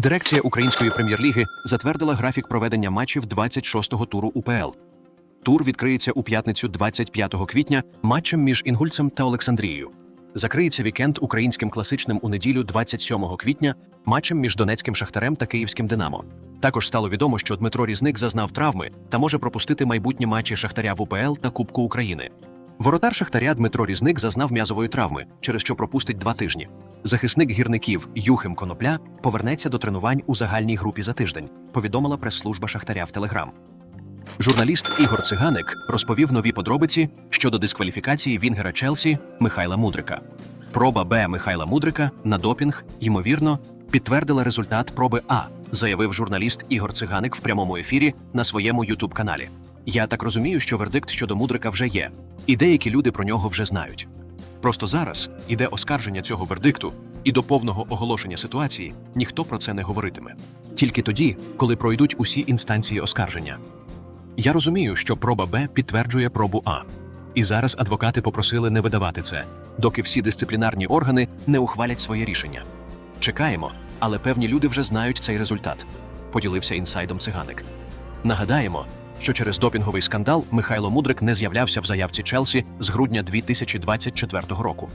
Дирекція української прем'єр-ліги затвердила графік проведення матчів 26-го туру УПЛ. Тур відкриється у п'ятницю 25 квітня матчем між Інгульцем та Олександрією. Закриється вікенд українським класичним у неділю 27 квітня матчем між Донецьким Шахтарем та Київським Динамо. Також стало відомо, що Дмитро Різник зазнав травми та може пропустити майбутні матчі Шахтаря в УПЛ та Кубку України. Воротар Шахтаря Дмитро Різник зазнав м'язової травми, через що пропустить два тижні. Захисник гірників Юхим Конопля повернеться до тренувань у загальній групі за тиждень, повідомила прес-служба Шахтаря в Телеграм. Журналіст Ігор Циганик розповів нові подробиці щодо дискваліфікації Вінгера Челсі Михайла Мудрика. Проба Б Михайла Мудрика на допінг, ймовірно, підтвердила результат проби А, заявив журналіст Ігор Циганик в прямому ефірі на своєму Ютуб каналі. Я так розумію, що вердикт щодо Мудрика вже є, і деякі люди про нього вже знають. Просто зараз іде оскарження цього вердикту, і до повного оголошення ситуації ніхто про це не говоритиме. Тільки тоді, коли пройдуть усі інстанції оскарження. Я розумію, що проба Б підтверджує пробу А. І зараз адвокати попросили не видавати це, доки всі дисциплінарні органи не ухвалять своє рішення. Чекаємо, але певні люди вже знають цей результат, поділився інсайдом циганик. Нагадаємо, що через допінговий скандал Михайло Мудрик не з'являвся в заявці Челсі з грудня 2024 року.